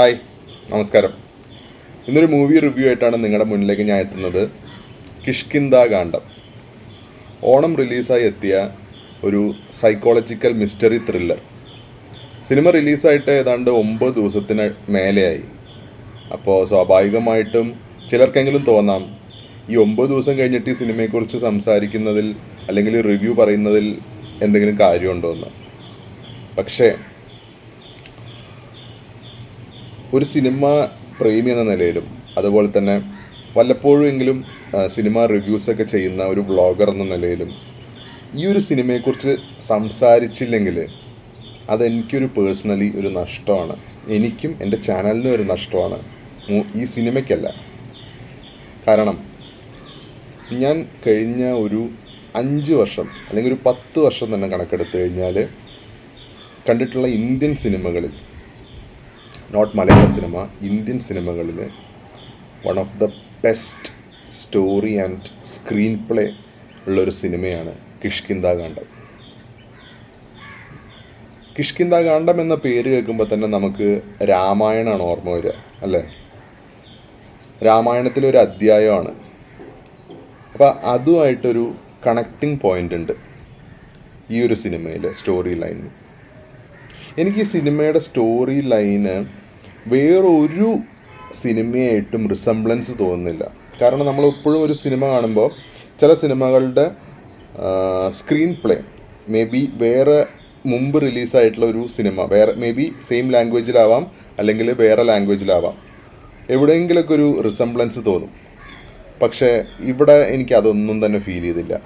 Hi നമസ്കാരം. ഇന്നൊരു movie review ആയിട്ടാണ് നിങ്ങളുടെ മുന്നിലേക്ക് ഞാൻ എത്തുന്നത്. കിഷ്കിന്ദ കാണ്ഡം ഓണം റിലീസായി എത്തിയ ഒരു സൈക്കോളജിക്കൽ മിസ്റ്ററി ത്രില്ലർ സിനിമ റിലീസായിട്ട് ഏതാണ്ട് ഒമ്പത് ദിവസത്തിന് മേലെയായി. അപ്പോൾ സ്വാഭാവികമായിട്ടും ചിലർക്കെങ്കിലും തോന്നാം ഈ ഒമ്പത് ദിവസം കഴിഞ്ഞിട്ട് ഈ സിനിമയെക്കുറിച്ച് സംസാരിക്കുന്നതിൽ അല്ലെങ്കിൽ റിവ്യൂ പറയുന്നതിൽ എന്തെങ്കിലും കാര്യമുണ്ടോ എന്ന് പക്ഷേ ഒരു സിനിമ പ്രേമി എന്ന നിലയിലും അതുപോലെ തന്നെ വല്ലപ്പോഴും എങ്കിലും സിനിമ റിവ്യൂസൊക്കെ ചെയ്യുന്ന ഒരു വ്ളോഗർ എന്ന നിലയിലും ഈ ഒരു സിനിമയെക്കുറിച്ച് സംസാരിച്ചില്ലെങ്കിൽ അതെനിക്കൊരു പേഴ്സണലി ഒരു നഷ്ടമാണ്. എനിക്കും എന്റെ ചാനലിനും ഒരു നഷ്ടമാണ്. ഈ സിനിമയ്ക്കല്ല. കാരണം ഞാൻ കഴിഞ്ഞ ഒരു അഞ്ച് വർഷം അല്ലെങ്കിൽ ഒരു പത്ത് വർഷം തന്നെ കണക്കെടുത്ത് കഴിഞ്ഞാൽ കണ്ടിട്ടുള്ള ഇന്ത്യൻ സിനിമകളിൽ നോട്ട് മലയാള സിനിമ ഇന്ത്യൻ സിനിമകളിൽ one of the best story and screen play ഉള്ളൊരു സിനിമയാണ് കിഷ്കിന്ദ കാണ്ഡം കിഷ്കിന്ദ കാണ്ഡം എന്ന പേര് കേൾക്കുമ്പോൾ തന്നെ നമുക്ക് രാമായണമാണ് ഓർമ്മ വരിക അല്ലേ? രാമായണത്തിലെ ഒരു അധ്യായമാണ്. അപ്പോൾ അതുമായിട്ടൊരു കണക്റ്റിംഗ് പോയിന്റ് ഉണ്ട് ഈ ഒരു സിനിമയിലെ സ്റ്റോറി ലൈൻ എനിക്ക് ഈ സിനിമയുടെ സ്റ്റോറി ലൈന് വേറൊരു സിനിമയായിട്ടും റിസംബ്ലൻസ് തോന്നുന്നില്ല. കാരണം നമ്മൾ എപ്പോഴും ഒരു സിനിമ കാണുമ്പോൾ ചില സിനിമകളുടെ സ്ക്രീൻ പ്ലേ മേ ബി വേറെ മുമ്പ് റിലീസായിട്ടുള്ള ഒരു സിനിമ വേറെ മേ ബി സെയിം ലാംഗ്വേജിലാവാം അല്ലെങ്കിൽ വേറെ ലാംഗ്വേജിലാവാം എവിടെയെങ്കിലൊക്കെ ഒരു റിസംബ്ലൻസ് തോന്നും. പക്ഷേ ഇവിടെ എനിക്ക് അതൊന്നും തന്നെ ഫീൽ ചെയ്തില്ല.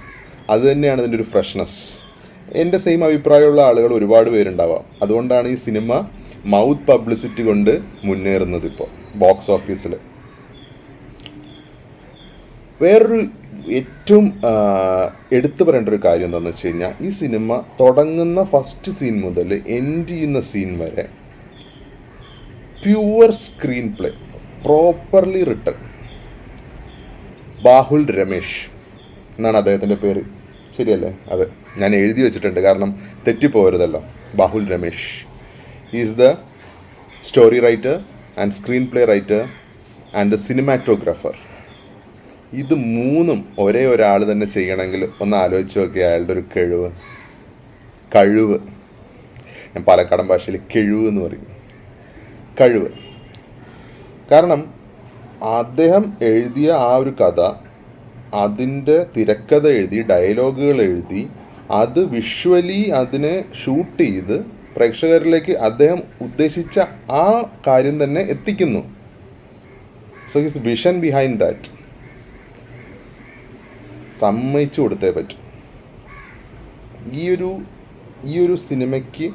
അത് തന്നെയാണ് ഇതിന്റെ ഒരു ഫ്രഷ്നെസ് എന്റെ സെയിം അഭിപ്രായമുള്ള ആളുകൾ ഒരുപാട് പേരുണ്ടാവാം. അതുകൊണ്ടാണ് ഈ സിനിമ മൗത്ത് പബ്ലിസിറ്റി കൊണ്ട് മുന്നേറുന്നത് ഇപ്പോൾ ബോക്സ് ഓഫീസിൽ വേറൊരു ഏറ്റവും എടുത്തു പറയേണ്ട ഒരു കാര്യം എന്താണെന്ന് വെച്ച് കഴിഞ്ഞാൽ ഈ സിനിമ തുടങ്ങുന്ന ഫസ്റ്റ് സീൻ മുതൽ എൻഡ് ചെയ്യുന്ന സീൻ വരെ pure screen play properly written Bahul Ramesh എന്നാണ് അദ്ദേഹത്തിന്റെ പേര്. ശരിയല്ലേ? അതെ. ഞാൻ എഴുതി വെച്ചിട്ടുണ്ട്. കാരണം തെറ്റിപ്പോരുതല്ലോ Bahul Ramesh is the story writer and screen play writer and the cinematographer ഇത് മൂന്നും ഒരേ ഒരാൾ തന്നെ ചെയ്യണമെങ്കിൽ ഒന്ന് ആലോചിച്ച് നോക്കി അയാളുടെ ഒരു കഴിവ്. കഴിവ്. ഞാൻ പാലക്കാടൻ ഭാഷയിൽ കിഴിവ് എന്ന് പറയും. കഴിവ്. കാരണം അദ്ദേഹം എഴുതിയ ആ ഒരു കഥ അതിന്റെ തിരക്കഥ എഴുതി ഡയലോഗുകൾ എഴുതി അത് വിഷ്വലി അതിനെ ഷൂട്ട് ചെയ്ത് പ്രേക്ഷകരിലേക്ക് അദ്ദേഹം ഉദ്ദേശിച്ച ആ കാര്യം തന്നെ എത്തിക്കുന്നു. So his vision behind that സമ്മതിച്ചു കൊടുത്തേ പറ്റും. ഈ ഒരു ഈ ഒരു സിനിമയ്ക്ക്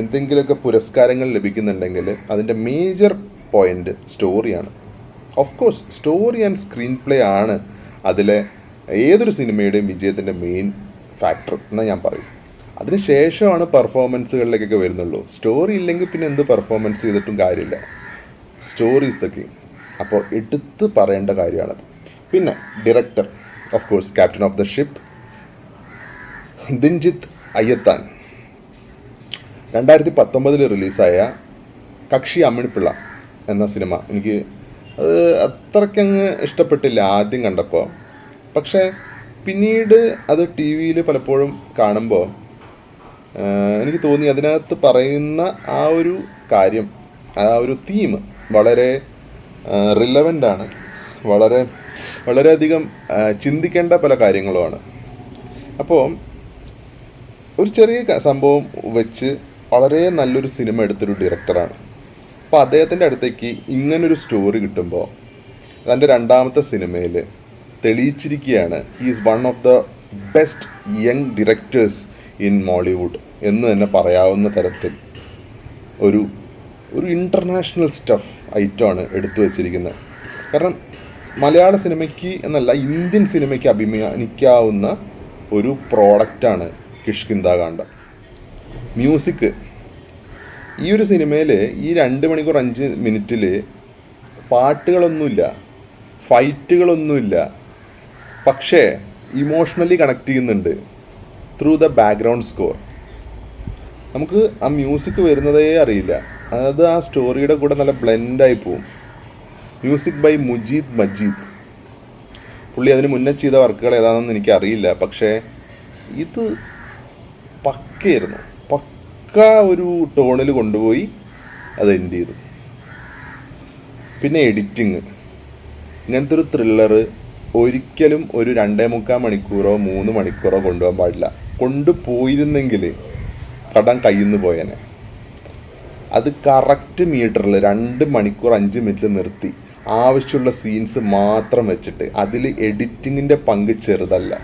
എന്തെങ്കിലുമൊക്കെ പുരസ്കാരങ്ങൾ ലഭിക്കുന്നുണ്ടെങ്കിൽ അതിന്റെ മേജർ പോയിന്റ് സ്റ്റോറിയാണ് of course story and screen play ആണ് അതിലെ ഏതൊരു സിനിമയുടെയും വിജയത്തിന്റെ മെയിൻ ഫാക്ടർ എന്ന് ഞാൻ പറയും. അതിന് ശേഷമാണ് പെർഫോമൻസുകളിലേക്കൊക്കെ വരുന്നുള്ളൂ. സ്റ്റോറി ഇല്ലെങ്കിൽ പിന്നെ എന്ത് പെർഫോമൻസ് ചെയ്തിട്ടും കാര്യമില്ല. സ്റ്റോറീസ് ഒക്കെ അപ്പോൾ എടുത്ത് പറയേണ്ട കാര്യമാണത്. പിന്നെ director of course captain of the ship Dinjith Ayyathan. രണ്ടായിരത്തി പത്തൊമ്പതിൽ റിലീസായ കക്ഷി അമ്മിണിപ്പിള്ള എന്ന സിനിമ എനിക്ക് അത് അത്രയ്ക്കങ്ങ് ഇഷ്ടപ്പെട്ടില്ല ആദ്യം കണ്ടപ്പോൾ. പക്ഷേ പിന്നീട് അത് ടി വിയിൽ പലപ്പോഴും കാണുമ്പോൾ എനിക്ക് തോന്നി അതിനകത്ത് പറയുന്ന ആ ഒരു കാര്യം ആ ഒരു തീം വളരെ റിലവന്റ് ആണ്. വളരെ വളരെയധികം ചിന്തിക്കേണ്ട പല കാര്യങ്ങളുമാണ്. അപ്പോൾ ഒരു ചെറിയ സംഭവം വെച്ച് വളരെ നല്ലൊരു സിനിമ എടുത്തൊരു ഡയറക്ടറാണ് അപ്പോൾ അദ്ദേഹത്തിന്റെ അടുത്തേക്ക് ഇങ്ങനൊരു സ്റ്റോറി കിട്ടുമ്പോൾ തന്റെ രണ്ടാമത്തെ സിനിമയിൽ തെളിയിച്ചിരിക്കുകയാണ് is one of the best young directors in Mollywood എന്ന് തന്നെ പറയാവുന്ന തരത്തിൽ ഒരു ഒരു ഇന്റർനാഷണൽ സ്റ്റഫ് ഐറ്റമാണ് എടുത്തു വച്ചിരിക്കുന്നത്. കാരണം മലയാള സിനിമയ്ക്ക് എന്നല്ല ഇന്ത്യൻ സിനിമയ്ക്ക് അഭിമാനിക്കാവുന്ന ഒരു പ്രോഡക്റ്റാണ് കിഷ്കിന്ദ കാണ്ഡം മ്യൂസിക് ഈ ഒരു സിനിമയിൽ ഈ രണ്ട് മണിക്കൂർ അഞ്ച് മിനിറ്റിൽ പാട്ടുകളൊന്നുമില്ല ഫൈറ്റുകളൊന്നുമില്ല പക്ഷേ ഇമോഷണലി കണക്ട് ചെയ്യുന്നുണ്ട്. ത്രൂ ദ ബാക്ക്ഗ്രൗണ്ട് സ്കോർ നമുക്ക് ആ മ്യൂസിക് വരുന്നതേ അറിയില്ല. അത് ആ സ്റ്റോറിയുടെ കൂടെ നല്ല ബ്ലെൻഡായി പോവും. മ്യൂസിക് ബൈ മുജീദ് മജീദ് പുള്ളി അതിന് മുന്നേ ചെയ്ത വർക്കുകൾ ഏതാണെന്ന് എനിക്കറിയില്ല പക്ഷേ ഇത് പക്കയായിരുന്നു. പക്ക ഒരു ടോണിൽ കൊണ്ടുപോയി അത് എൻഡ് ചെയ്തു. പിന്നെ എഡിറ്റിങ് ഇങ്ങനത്തെ ഒരു ത്രില്ലറ് ഒരിക്കലും ഒരു രണ്ടേ മുക്കാൽ മണിക്കൂറോ മൂന്ന് മണിക്കൂറോ കൊണ്ടുപോകാൻ പാടില്ല. കൊണ്ടുപോയിരുന്നെങ്കിൽ കടം കയ്യിൽ നിന്ന് പോയേനെ. അത് കറക്റ്റ് മീറ്ററിൽ രണ്ട് മണിക്കൂർ അഞ്ച് മിനിറ്റിൽ നിർത്തി. ആവശ്യമുള്ള സീൻസ് മാത്രം വെച്ചിട്ട്. അതിൽ എഡിറ്റിങ്ങിന്റെ പങ്ക് ചെറുതല്ല.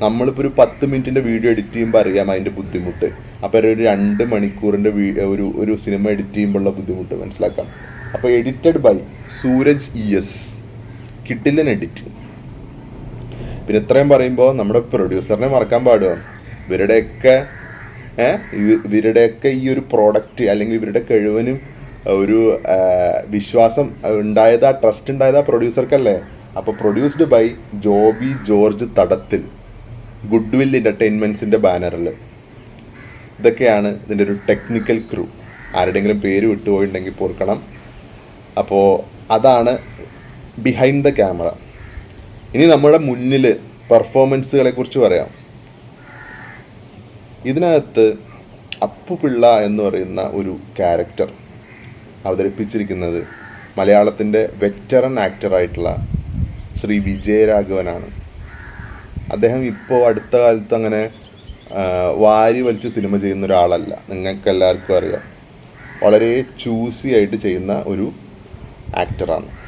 നമ്മളിപ്പോൾ ഒരു പത്ത് മിനിറ്റിന്റെ വീഡിയോ എഡിറ്റ് ചെയ്യുമ്പോൾ അറിയാം അതിന്റെ ബുദ്ധിമുട്ട്. അപ്പോൾ ഒരു രണ്ട് മണിക്കൂറിന്റെ ഒരു ഒരു സിനിമ എഡിറ്റ് ചെയ്യുമ്പോഴുള്ള ബുദ്ധിമുട്ട് മനസ്സിലാക്കാം. അപ്പോൾ edited by Sooraj E S കിട്ടില്ലൻ edit പിന്നെ ഇത്രയും പറയുമ്പോൾ നമ്മുടെ പ്രൊഡ്യൂസറിനെ മറക്കാൻ പാടുമോ ഇവരുടെയൊക്കെ ഇവരുടെയൊക്കെ ഈ ഒരു പ്രോഡക്റ്റ് അല്ലെങ്കിൽ ഇവരുടെ കഴിവനും ഒരു വിശ്വാസം ഉണ്ടായത് ആ ട്രസ്റ്റ് ഉണ്ടായത് ആ പ്രൊഡ്യൂസർക്കല്ലേ അപ്പോൾ produced by Joby George Thadathil good will എന്റർടൈൻമെന്റ്സിന്റെ ബാനറിൽ ഇതൊക്കെയാണ് ഇതിന്റെ ഒരു ടെക്നിക്കൽ ക്രൂ ആരുടെങ്കിലും പേര് വിട്ടുപോയിട്ടുണ്ടെങ്കിൽ പൊറുക്കണം. അപ്പോൾ അതാണ് ബിഹൈൻഡ് ദ ക്യാമറ ഇനി നമ്മുടെ മുന്നിൽ പെർഫോമൻസുകളെ കുറിച്ച് പറയാം. ഇതിനകത്ത് അപ്പു പിള്ള എന്ന് പറയുന്ന ഒരു ക്യാരക്ടർ അവതരിപ്പിച്ചിരിക്കുന്നത് മലയാളത്തിന്റെ വെറ്ററൻ ആക്ടറായിട്ടുള്ള ശ്രീ വിജയരാഘവനാണ്. അദ്ദേഹം ഇപ്പോൾ അടുത്ത കാലത്ത് അങ്ങനെ വാരി വലിച്ച് സിനിമ ചെയ്യുന്ന ഒരാളല്ല. നിങ്ങൾക്ക് എല്ലാവർക്കും അറിയാം. വളരെ ചൂസി ആയിട്ട് ചെയ്യുന്ന ഒരു ആക്ടറാണ്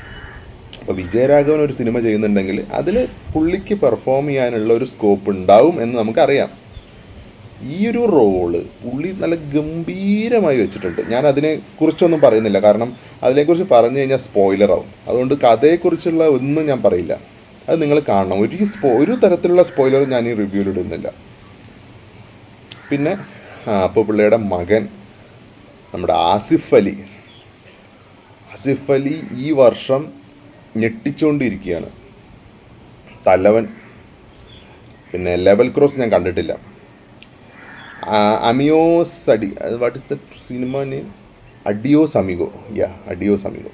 അപ്പോൾ വിജയരാഘവൻ ഒരു സിനിമ ചെയ്യുന്നുണ്ടെങ്കിൽ അതിൽ പുള്ളിക്ക് പെർഫോം ചെയ്യാനുള്ള ഒരു സ്കോപ്പ് ഉണ്ടാവും എന്ന് നമുക്കറിയാം. ഈ ഒരു റോൾ പുള്ളി നല്ല ഗംഭീരമായി വെച്ചിട്ടുണ്ട്. ഞാൻ അതിനെ കുറിച്ചൊന്നും പറയുന്നില്ല. കാരണം അതിനെക്കുറിച്ച് പറഞ്ഞു കഴിഞ്ഞാൽ സ്പോയിലറാവും അതുകൊണ്ട് കഥയെക്കുറിച്ചുള്ള ഒന്നും ഞാൻ പറയില്ല. അത് നിങ്ങൾ കാണണം. ഒരു സ്പോ ഒരു തരത്തിലുള്ള സ്പോയിലർ ഞാൻ ഈ റിവ്യൂവിൽ ഇടുന്നില്ല. പിന്നെ അപ്പോൾ പിള്ളയുടെ മകൻ നമ്മുടെ ആസിഫ് അലി. ആസിഫ് അലി ഈ വർഷം ഞെട്ടിച്ചുകൊണ്ടിരിക്കുകയാണ് തലവൻ പിന്നെ ലെവൽ ക്രോസ് ഞാൻ കണ്ടിട്ടില്ല. അമിയോസ് അടി what is the cinema name Adios Amigo yeah adios amigo.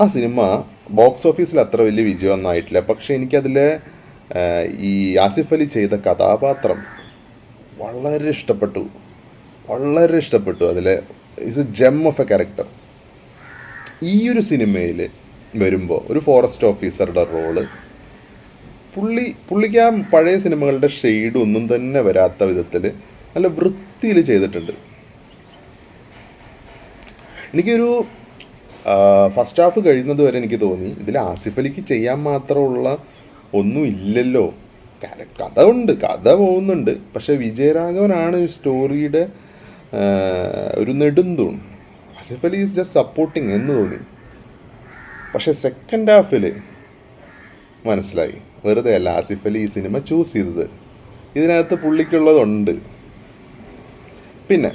ആ സിനിമ ബോക്സ് ഓഫീസിൽ അത്ര വലിയ വിജയമൊന്നും ആയിട്ടില്ല. പക്ഷേ എനിക്കതിൽ ഈ ആസിഫ് അലി ചെയ്ത കഥാപാത്രം വളരെ ഇഷ്ടപ്പെട്ടു. വളരെ ഇഷ്ടപ്പെട്ടു. അതിൽ is a gem of a character ഈ ഒരു സിനിമയിൽ വരുമ്പോൾ ഒരു ഫോറസ്റ്റ് ഓഫീസറുടെ റോൾ പുള്ളി പുള്ളിക്ക് ആ പഴയ സിനിമകളുടെ ഷെയ്ഡ് ഒന്നും തന്നെ വരാത്ത വിധത്തിൽ നല്ല വൃത്തിയിൽ ചെയ്തിട്ടുണ്ട്. എനിക്കൊരു ഫസ്റ്റ് ഹാഫ് കഴിയുന്നത് വരെ എനിക്ക് തോന്നി. ഇതിൽ ആസിഫ് അലിക്ക് ചെയ്യാൻ മാത്രമുള്ള ഒന്നും ഇല്ലല്ലോ. കഥ ഉണ്ട് കഥ പോകുന്നുണ്ട്. പക്ഷെ വിജയരാഘവനാണ് സ്റ്റോറിയുടെ ഒരു നെടുന്തൂൺ Asif Ali is just supporting എന്ന് തോന്നി. പക്ഷെ സെക്കൻഡ് ഹാഫിൽ മനസ്സിലായി. വെറുതെ അല്ല ആസിഫ് അലി ഈ സിനിമ ചൂസ് ചെയ്തത്. ഇതിനകത്ത് പുള്ളിക്കുള്ളതുണ്ട്. പിന്നെ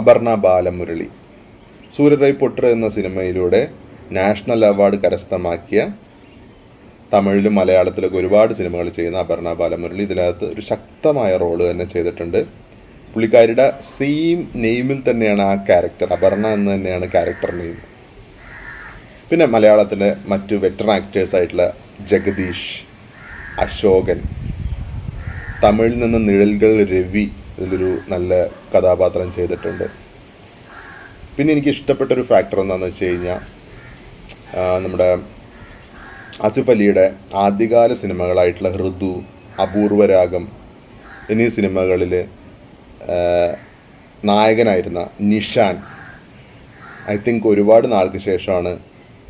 അപർണ ബാലമുരളി സൂര്യറൈ പൊട്ടർ എന്ന സിനിമയിലൂടെ നാഷണൽ അവാർഡ് കരസ്ഥമാക്കിയ തമിഴിലും മലയാളത്തിലൊക്കെ ഒരുപാട് സിനിമകൾ ചെയ്യുന്ന അപർണ ബാലമുരളി ഇതിനകത്ത് ഒരു ശക്തമായ റോൾ തന്നെ ചെയ്തിട്ടുണ്ട്. പുള്ളിക്കാരിയുടെ സെയിം നെയിമിൽ തന്നെയാണ് ആ ക്യാരക്ടർ അപർണ എന്ന് തന്നെയാണ് ക്യാരക്ടർ നെയിം പിന്നെ മലയാളത്തിലെ മറ്റ് ആക്ടേഴ്സ് ആയിട്ടുള്ള ജഗദീഷ് അശോകൻ തമിഴിൽ നിന്ന് നിഴൽകൾ രവി ഇതിലൊരു നല്ല കഥാപാത്രം ചെയ്തിട്ടുണ്ട്. പിന്നെ എനിക്ക് ഇഷ്ടപ്പെട്ട ഒരു ഫാക്ടർ എന്താണെന്ന് വെച്ച് കഴിഞ്ഞാൽ നമ്മുടെ ആസിഫ് അലിയുടെ ആദ്യകാല സിനിമകളായിട്ടുള്ള ഹൃദു അപൂർവരാഗം എന്നീ സിനിമകളിൽ നായകനായിരുന്ന നിഷാൻ. ഐ തിങ്ക് ഒരുപാട് നാൾക്ക് ശേഷമാണ്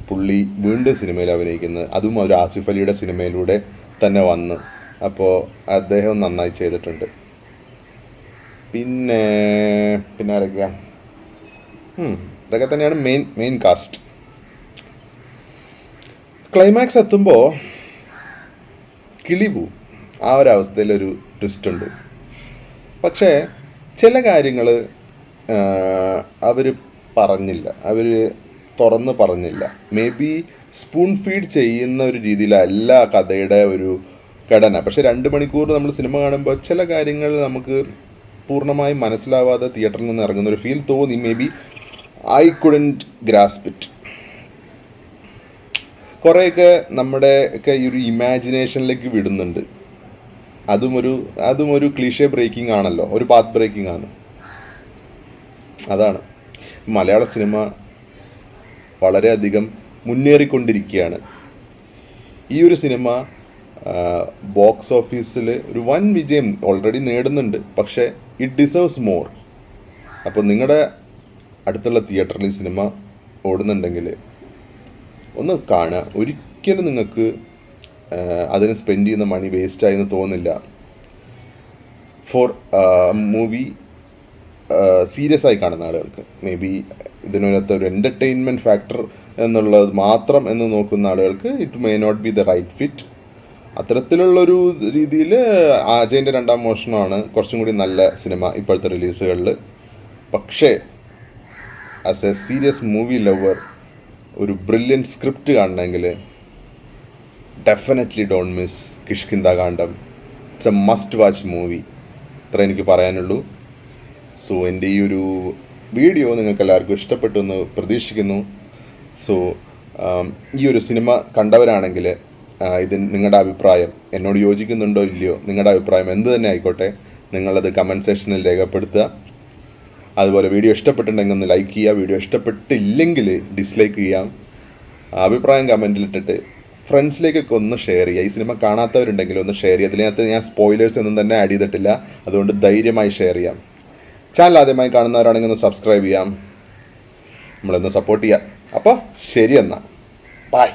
പുള്ളി വീണ്ടും സിനിമയിൽ അഭിനയിക്കുന്നത്. അതും ഒരു ആസിഫ് അലിയുടെ സിനിമയിലൂടെ തന്നെ വന്ന്. അപ്പോൾ അദ്ദേഹം നന്നായി ചെയ്തിട്ടുണ്ട്. പിന്നെ പിന്നെ ആരൊക്കെയാ? ഇതൊക്കെ തന്നെയാണ് മെയിൻ മെയിൻ കാസ്റ്റ് ക്ലൈമാക്സ് എത്തുമ്പോൾ കിളി ആ ഒരു അവസ്ഥയിലൊരു ട്വിസ്റ്റ് ഉണ്ട്. പക്ഷേ ചില കാര്യങ്ങൾ അവർ പറഞ്ഞില്ല. അവർ തുറന്ന് പറഞ്ഞില്ല. മേ ബി സ്പൂൺ ഫീഡ് ചെയ്യുന്ന ഒരു രീതിയിലല്ല കഥയുടെ ഒരു ഘടന. പക്ഷെ രണ്ട് മണിക്കൂർ നമ്മൾ സിനിമ കാണുമ്പോൾ ചില കാര്യങ്ങൾ നമുക്ക് പൂർണമായും മനസ്സിലാവാതെ തിയേറ്ററിൽ നിന്ന് ഇറങ്ങുന്ന ഒരു ഫീൽ തോന്നി. Maybe I couldn't grasp it കുറേയൊക്കെ നമ്മുടെ ഒക്കെ ഈ ഒരു ഇമാജിനേഷനിലേക്ക് വിടുന്നുണ്ട്. അതും ഒരു അതും ഒരു ക്ലീഷേ ബ്രേക്കിംഗ് ആണല്ലോ. ഒരു പാത്ത് ബ്രേക്കിംഗ് ആണ്. അതാണ്. മലയാള സിനിമ വളരെയധികം മുന്നേറിക്കൊണ്ടിരിക്കുകയാണ്. ഈ ഒരു സിനിമ ബോക്സ് ഓഫീസിൽ ഒരു വൻ വിജയം ഓൾറെഡി നേടുന്നുണ്ട്. പക്ഷേ ഇറ്റ് ഡിസേർവ്സ് മോർ അപ്പോൾ നിങ്ങളുടെ അടുത്തുള്ള തിയേറ്ററിൽ സിനിമ ഓടുന്നുണ്ടെങ്കിൽ ഒന്ന് കാണുക. ഒരിക്കലും നിങ്ങൾക്ക് അതിന് സ്പെൻഡ് ചെയ്യുന്ന മണി വേസ്റ്റായി എന്ന് തോന്നില്ല. ഫോർ മൂവി സീരിയസ് ആയി കാണുന്ന ആളുകൾക്ക്. മേ ബി ഇതിനകത്ത് ഒരു എന്റർടൈൻമെന്റ് ഫാക്ടർ എന്നുള്ളത് മാത്രം എന്ന് നോക്കുന്ന ആളുകൾക്ക് it may not be the right fit അത്തരത്തിലുള്ളൊരു രീതിയിൽ അജയന്റെ രണ്ടാം മോഷണമാണ് കുറച്ചും കൂടി നല്ല സിനിമ ഇപ്പോഴത്തെ റിലീസുകളിൽ പക്ഷേ as a serious movie lover ഒരു ബ്രില്യൻ സ്ക്രിപ്റ്റ് കാണണമെങ്കിൽ definitely don't miss Kishkindha Kaandam it's a must watch movie ഇത്ര എനിക്ക് പറയാനുള്ളൂ. സോ എന്റെ ഈ ഒരു വീഡിയോ നിങ്ങൾക്ക് എല്ലാവർക്കും ഇഷ്ടപ്പെട്ടു എന്ന് പ്രതീക്ഷിക്കുന്നു സോ ഈ ഒരു സിനിമ കണ്ടവരാണെങ്കിൽ ഇത് നിങ്ങളുടെ അഭിപ്രായം എന്നോട് യോജിക്കുന്നുണ്ടോ ഇല്ലയോ നിങ്ങളുടെ അഭിപ്രായം എന്ത് തന്നെ ആയിക്കോട്ടെ നിങ്ങളത് കമന്റ് സെക്ഷനിൽ രേഖപ്പെടുത്തുക. അതുപോലെ വീഡിയോ ഇഷ്ടപ്പെട്ടിട്ടുണ്ടെങ്കിൽ ഒന്ന് ലൈക്ക് ചെയ്യുക വീഡിയോ ഇഷ്ടപ്പെട്ടില്ലെങ്കിൽ ഡിസ്ലൈക്ക് ചെയ്യാം അഭിപ്രായം കമന്റിൽ ഇട്ടിട്ട് ഫ്രണ്ട്സിലേക്കൊക്കെ ഒന്ന് ഷെയർ ചെയ്യുക. ഈ സിനിമ കാണാത്തവരുണ്ടെങ്കിൽ ഒന്ന് ഷെയർ ചെയ്യുക. അതിനകത്ത് ഞാൻ സ്പോയിലേഴ്സ് ഒന്നും തന്നെ ആഡ് ചെയ്തിട്ടില്ല. അതുകൊണ്ട് ധൈര്യമായി ഷെയർ ചെയ്യാം. ചാനൽ ആദ്യമായി കാണുന്നവരാണെങ്കിൽ ഒന്ന് സബ്സ്ക്രൈബ് ചെയ്യാം. നമ്മളൊന്ന് സപ്പോർട്ട് ചെയ്യാം. അപ്പോൾ ശരി എന്നാൽ ബൈ